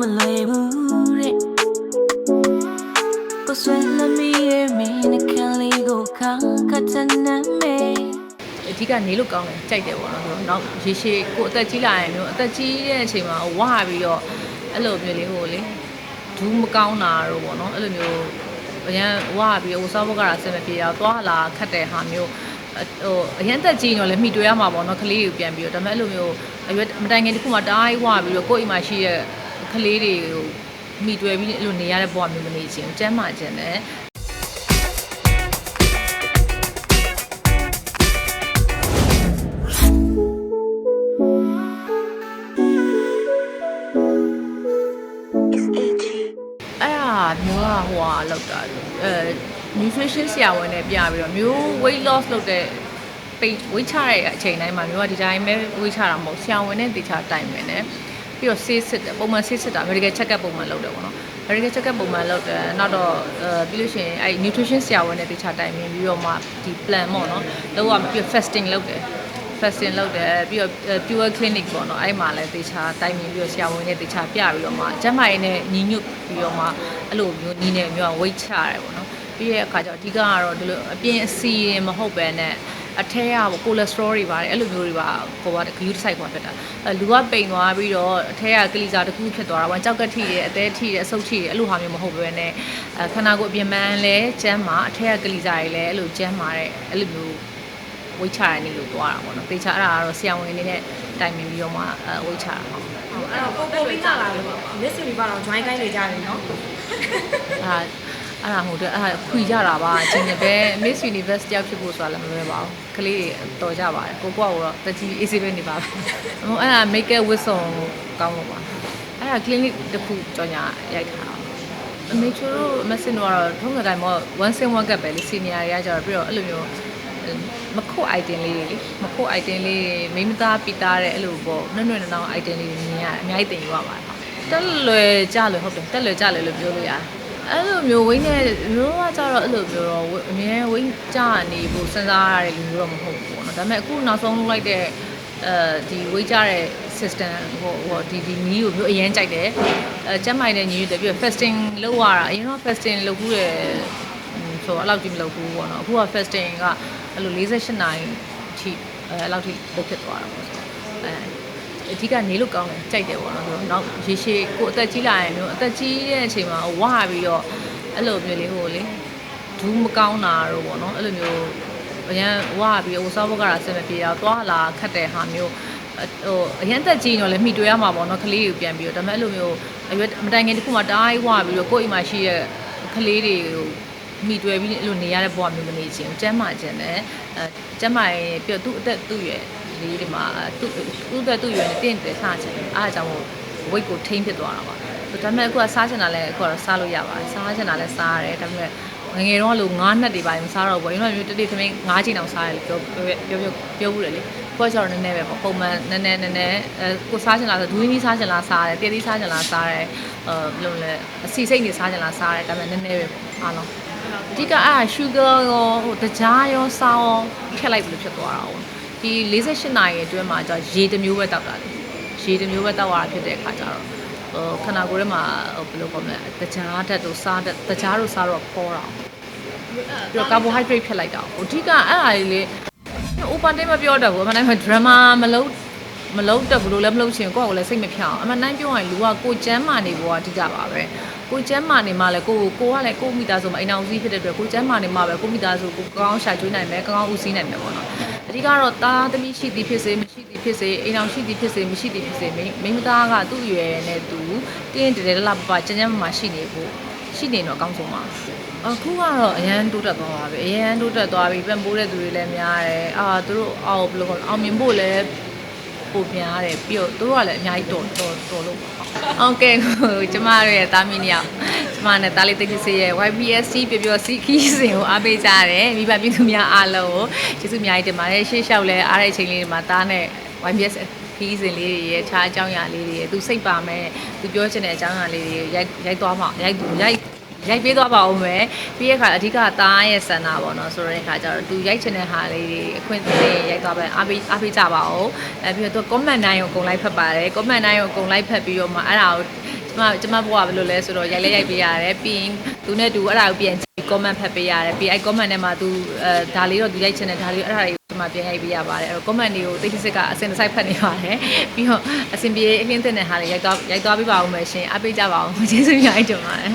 မလွယ်ဘူးတဲ့ကိုဆွဲလမီရဲ့မင်းနဲ့ခံလေးကိုခါခတ်တဲ့နာမည်အဓိကနေလို့ကောင်းတယ်ကြိုက်တယ်ပေါ့နော်ဆိုတော့နောက်ရေရှည်ကိုအသက်ကြီးလာရင်မျိုးအသက်ကြီးတဲ့အချိန်မှာဝါပြီးတော့အဲ့လိုမျိုးလေးဟိုလေဒူးမကောင်းတာတော့ပေါ့နော်အဲ့လိုမျိုးအရန်ဝါပြီးဟိုစောဘုတ်ကရာဆင်မပြေတော့သွားလာခတ်တဲ့ဟာမျိုးဟိုအရန်သက်ကြီးတော့လည်းမိတွေ့ရမှာပေါ့နော်ကလေးတွေကိုပြန်ပြီးတော့ဒါပေမဲ့အဲ့လိုမျိုးအရွယ်မတိုင်ခင်တခုမှတအားဝါပြီးတော့ကိုယ့်အိမ်မှာရှိတဲ့ ကလေးတွေကိုမိတွေ့ပြီးအဲ့လိုနေရတဲ့ဘဝမျိုးမနေချင်ဘူးကျမ်းမာခြင်းနဲ့အဲ့ဒါမျိုးကဟိုဟာလောက်တာအဲ nutrition ဆရာဝန်နဲ့ပြပြီးတော့မျိုး weight loss လုပ်တဲ့ပိတ်ဝိတ်ချတဲ့အချိန်တိုင်းမှာမျိုးကဒီတိုင်းပဲဝိတ်ချတာမဟုတ်ဆရာဝန်နဲ့တေချာတိုင်မယ်နဲ့ ပြီးတော့ဆေးစစ်တယ်ပုံမှန်ဆေးစစ်တာ medical check up ပုံမှန်လုပ်တယ်ပေါ့နော် medical check up ပုံမှန်လုပ်တယ်နောက်တော့အဲပြီးလို့ရှိရင်အဲ့ nutrition ဆရာဝန်နဲ့တေချာတိုင်ပင်ပြီးတော့မှဒီ plan ပေါ့နော်လောက်ရမှာပြီးတော့ fasting လုပ်တယ် fasting လုပ်တယ်ပြီးတော့ pure clinic ပေါ့နော်အဲ့မှာလည်းတေချာတိုင်ပင်ပြီးတော့ဆရာဝန်နဲ့တေချာပြပြီးတော့မှကျန်းမာရေးနဲ့ညီညွတ်ပြီးတော့မှအဲ့လိုမျိုးညီနဲ့မျိုးက weight ချရတယ်ပေါ့နော်ပြီးရဲ့အခါကျတော့အဓိကကတော့ဒီလိုအပြင်အစီရင်မဟုတ်ပဲနဲ့ အထဲကပေါ့ကိုလက်စထရောတွေပါတယ်အဲ့လိုမျိုးတွေပါကိုကဂယူးဆိုင်ခွာဖြစ်တာအဲလူကပိန်သွားပြီးတော့အထဲကကလီစာတစ်ခုဖြစ်သွားတာပေါ့ကြောက်ကထိတယ်အသေးထိတယ်အဆုတ်ထိတယ်အဲ့လိုဟာမျိုးမဟုတ်ပဲနဲ့အဲခန္ဓာကိုယ်အပြင်ပန်းလဲကျန်းမာအထဲကကလီစာတွေလည်းအဲ့လိုကျန်းမာတဲ့အဲ့လိုမျိုးဝိတ်ချရနေလို့သွားတာပေါ့နော်တေချာအဲ့ဒါကတော့ဆရာဝန်အနေနဲ့တိုင်ပင်ပြီးတော့မှအဲဝိတ်ချတာဟုတ်အဲ့တော့ပို့ပို့ပြီးကြလာလို့ Miss Universe တော့ join ခိုင်းနေကြတယ်နော်အဲ့ဒါ အဲ့ဒါဟုတ်တယ်အဲ့ဒါခွေကြတာပါအချင်းချင်းပဲ Miss Universe တယောက်ဖြစ်ဖို့ဆိုတာလည်းမလွယ်ပါဘူးကလေးတွေတော်ကြပါတယ်ကိုကောကတော့တကြီး easy ပဲနေပါပဲဟိုအဲ့ဒါ make up with ဆောင်ကောင်းလို့ပါအဲ့ဒါ clinic တစ်ခုကြောညာရိုက်ထားအမေချိုတို့မက်ဆင်တော့ထုံးစံတိုင်းမှာ one sim one gap ပဲလေ senior တွေကကြတော့ပြီးတော့အဲ့လိုမျိုးမခုတ် item လေးတွေလေမခုတ် item လေးတွေမိမသားပိသားတဲ့အဲ့လိုပေါ့နှွဲ့နှွဲ့နှောင်း item လေးတွေမြင်ရအများကြီးတင်ယူရပါတယ်တက်လွယ်ကြလွယ်ဟုတ်တယ်တက်လွယ်ကြလွယ်လို့ပြောလို့ရတယ် အဲ့လိုမျိုးဝင်းနေမျိုးကကြတော့အဲ့လိုမျိုးတော့အမြဲဝင်းကြနေဖို့စဉ်းစားရတဲ့လူမျိုးတော့မဟုတ်ဘူးပေါ့နော်ဒါပေမဲ့အခုနောက်ဆုံးလုပ်လိုက်တဲ့အဲဒီဝိတ်ကြတဲ့ system ဟိုဟိုဒီဒီနီးကိုမျိုးအရင်ကြိုက်တယ်အဲကျမ်းမိုင်နဲ့ညီရတယ်ပြီးတော့ fasting လုပ်ရတာအရင်တော့ fasting လုပ်ဘူးတယ်ဆိုတော့အဲ့လောက်ကြီးမလုပ်ဘူးပေါ့နော်အခုက fasting ကအဲ့လို48နာရီအထိအဲအဲ့လောက်ထိလုပ်ဖြစ်သွားတာပေါ့ဆို အဲအဓိကနေလို့ကောင်းတယ်ကြိုက်တယ်ပေါ့နော်ဆိုတော့နောက်ရေရှည်ကိုအသက်ကြီးလာရင်မျိုးအသက်ကြီးတဲ့အချိန်မှာဝါပြီးတော့အဲ့လိုမျိုးလေးဟိုလေဒူးမကောင်းတာတော့ပေါ့နော်အဲ့လိုမျိုးအရန်ဝါပြီးဟိုစောဘုတ်ကရာဆင်မပြေတော့သွားလာခတ်တဲ့ဟာမျိုးဟိုအရန်သက်ကြီးတော့လည်းမိတွေ့ရမှာပေါ့နော်ကလေးကိုပြန်ပြီးတော့ဒါပေမဲ့အဲ့လိုမျိုးအရွယ်မတိုင်ခင်တခုမှတအားဝါပြီးတော့ကိုယ့်အိမ်မှာရှိတဲ့ကလေးတွေကိုမိတွေ့ပြီးအဲ့လိုနေရတဲ့ဘဝမျိုးမနေချင်ဘူးကျမ်းမာခြင်းနဲ့အဲကျမ်းမာရင်ပြီးတော့သူ့အသက်သူ့ရဲ့ လေးတွေမှာသူ့သူ့အသက်သူ့ရွယ်နဲ့တင့်တယ်စားခြင်းအားအကြောင်းကို weight ကိုထိန်းဖြစ်သွားတာပါဒါပေမဲ့အခုကစားချင်တာလည်းအခုကတော့စားလို့ရပါတယ်စားချင်တာလည်းစားရတယ်ဒါပေမဲ့ငယ်ငယ်တော့လို့ငါးနှစ်တွေပါရင်မစားတော့ဘူး။ဘာလို့လဲမျိုးတတိသမင်းငါးချိန်တောင်စားရတယ်ပြောပြောပြောပြောဘူးလေလေ။ကိုကကျတော့နည်းနည်းပဲပေါ့ပုံမှန်နည်းနည်းနည်းနည်းအဲကိုစားချင်လားဆိုဒူးင်းကြီးစားချင်လားစားရတယ်။တည့်သီးစားချင်လားစားရတယ်။အဲဘယ်လိုလဲအစီစိတ်နေစားချင်လားစားရတယ်။ဒါပေမဲ့နည်းနည်းပဲပေါ့အားလုံး။အဓိကအဲ့ sugar ရောဟိုတကြားရောစားရောထည့်လိုက်ပြီးဖြစ်သွားတာဟုတ်။ ဒီ48နာရီအတွင်းမှာကျရေတစ်မျိုးပဲတောက်တာလေ။ရေတစ်မျိုးပဲတောက်ရတာဖြစ်တဲ့အခါကျတော့ဟိုခန္ဓာကိုယ်ထဲမှာဟိုဘယ်လိုခေါ်မလဲတကြားဓာတ်တို့စားဓာတ်တကြားတို့စားတော့ပေါ်တာပြီးတော့ carbohydrate ဖြစ်လိုက်တာဟိုအဓိကအဲ့အားလေးလေ open day မပြောတတ်ဘူးအမှန်တိုင်းမှာ drama မလုပ်မလုပ်တတ်ဘူးလို့လည်းမလုပ်ချင်ကိုယ့်ကိုယ်လည်းစိတ်မဖြောင်းအမှန်တိုင်းပြောရင်လူကကိုကျမ်းမာနေဖို့ကအဓိကပါပဲကိုကျမ်းမာနေမှလည်းကိုကိုကလည်းကိုမိသားစုမှာအိမ်အောင်စည်းဖြစ်တဲ့အတွက်ကိုကျမ်းမာနေမှပဲကိုမိသားစုကိုကောင်းရှာကျွေးနိုင်မယ်ကောင်းဦးစီးနိုင်မယ်ပေါ့နော် အဓိကတော့တားသမီးရှိသည်ဖြစ်စေမရှိသည်ဖြစ်စေအိမ်အောင်ရှိသည်ဖြစ်စေမရှိသည်ဖြစ်စေမိန်းမသားကသူ့ရွယ်နဲ့သူတင်းတည်းလပပကျမ်းကျမ်းမာမာရှိနေဖို့ရှိနေတော့အကောင်းဆုံးပါအခုကတော့အရန်တိုးတက်သွားပါပြီအရန်တိုးတက်သွားပြီပံ့ပိုးတဲ့သူတွေလည်းများတယ်အာသူတို့အော်ဘယ်လိုခေါ်အောင်မြင်ဖို့လည်းပိုများတယ်ပြီးတော့သူတို့ကလည်းအများကြီးတော်တော်တော်လို့ပါဟုတ်ကဲ့ကျမတို့ရဲ့တာမီနီယောက်ကျ မနဲ့တားလေးသိသိစေရဲ့ YPSC ပြပြစီခီးစဉ်ကိုအားပေးကြတယ်မိဘပြည်သူများအားလုံးကိုကျေးဇူးအများကြီးတင်ပါတယ်ရှေ့လျှောက်လဲအားတဲ့အချိန်လေးတွေမှာတားနဲ့ YPS ခီးစဉ်လေးတွေရဲ့ခြားအကြောင်းအရာလေးတွေရဲ့သူစိတ်ပါမဲ့သူပြောချင်တဲ့အကြောင်းအရာလေးတွေရိုက်ရိုက်သွားမှာရိုက်ရိုက်ရိုက်ပေးသွားပါဦးမယ်ပြီးရဲ့အခါအဓိကသားရဲ့ဆန္ဒပေါ့နော်ဆိုတော့အခါကျတော့သူရိုက်ချင်တဲ့ဟာလေးတွေအခွင့်အရေးရိုက်သွားပဲအားပေးအားပေးကြပါဦးအဲပြီးတော့သူ comment တိုင်းကိုအကုန်လိုက်ဖတ်ပါတယ် comment တိုင်းကိုအကုန်လိုက်ဖတ်ပြီးတော့မှအဲ့ဒါကို မကျမဘွားကဘယ်လိုလဲဆိုတော့ရိုက်လဲရိုက်ပေးရတယ်ပြီးရင်သူနဲ့တူအဲ့ဒါကိုပြန်ကြည့် comment ဖတ်ပေးရတယ်ပြီးအဲ့ comment ထဲမှာသူအဲဒါလေးတော့သူရိုက်ချင်တယ်ဒါလေးအဲ့ဒါတွေကျမပြန်ရိုက်ပေးရပါတယ်အဲ့တော့ comment တွေကိုတိတ်တိစစ်ကအစင်တစ်စိုက်ဖတ်နေပါတယ်ပြီးတော့အစင်ပြေအလင်းတဲ့တဲ့ဟာတွေရိုက်သွားရိုက်သွားပေးပါဦးမယ်ရှင်အားပေးကြပါဦးကျေးဇူးများကြီးတင်ပါတယ်